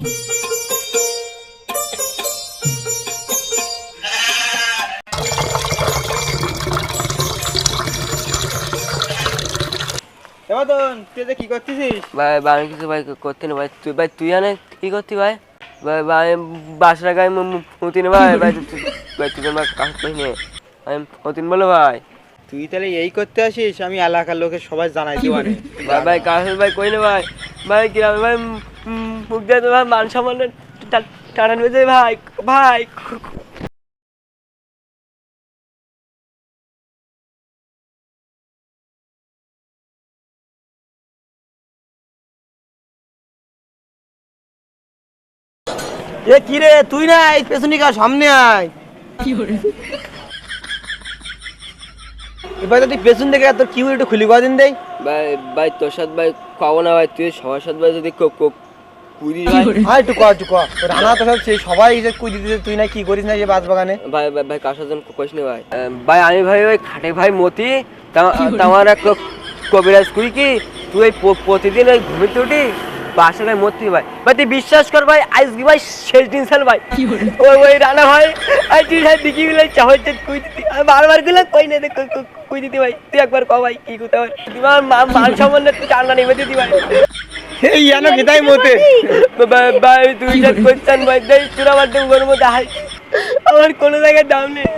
তুই কি করতেছিস? ভাই ভাই আমি কিছু ভাই করতে না ভাই। তুই ভাই তুই আনে কি করতি ভাই? ভাই ভাই বাসরা গায়ে মুতি না ভাই। ভাই তুই ভাই তুই আমার কাজ করিস নে। আমি মতিন বলো ভাই। তুই তাহলে এই করতে আসিস আমি এলাকার লোকের সবাই জানাই দিবানে ভাই ভাই কাজ ভাই কই না ভাই? ভাই, কি আমি ভাই মুখ দিয়ে তো ভাই মান সম্মান টানান বেজে ভাই ভাই। এ কি রে, তুই না এই পেছনে কা সামনে আয়। এবার পেছন থেকে তোর কি একটু খুলি কদিন দেই? ভাই ভাই তোর সাথে ভাই খাব না ভাই তুই সবার সাথে ভাই যদি কুড়ি ভাই। আয় একটু ক একটু ক। রানা তো সব সেই সবাই যে কুই দিতে তুই না কি করিস না যে বাস বাগানে? ভাই ভাই ভাই কার সাথে কইস না ভাই। ভাই আমি ভাই ওই খাটে ভাই মতি তা- তোমার এক কবিরাজ কি? তুই প্রতিদিন ওই ঘুমিতে উঠি বাসা ভাই মতি ভাই। ভাই তুই বিশ্বাস কর ভাই আজকে ভাই শেষ দিন সাল ভাই। ওই ওই রানা ভাই আই তুই দেখি চাহর যে কুই দিতি। আমি বারবার গেলে কই না দেখ কুই দিতি ভাই। তুই একবার ক ভাই কি করতে ভাই? তোমার মা- মান সম্মান টান্না নেমে দিতি ভাই। এই তাই মতে। ভাই ভাই তুই যা করছেন ভাই দেখ তোর আমার মধ্যে আমার কোনো জায়গায় দাম নেই।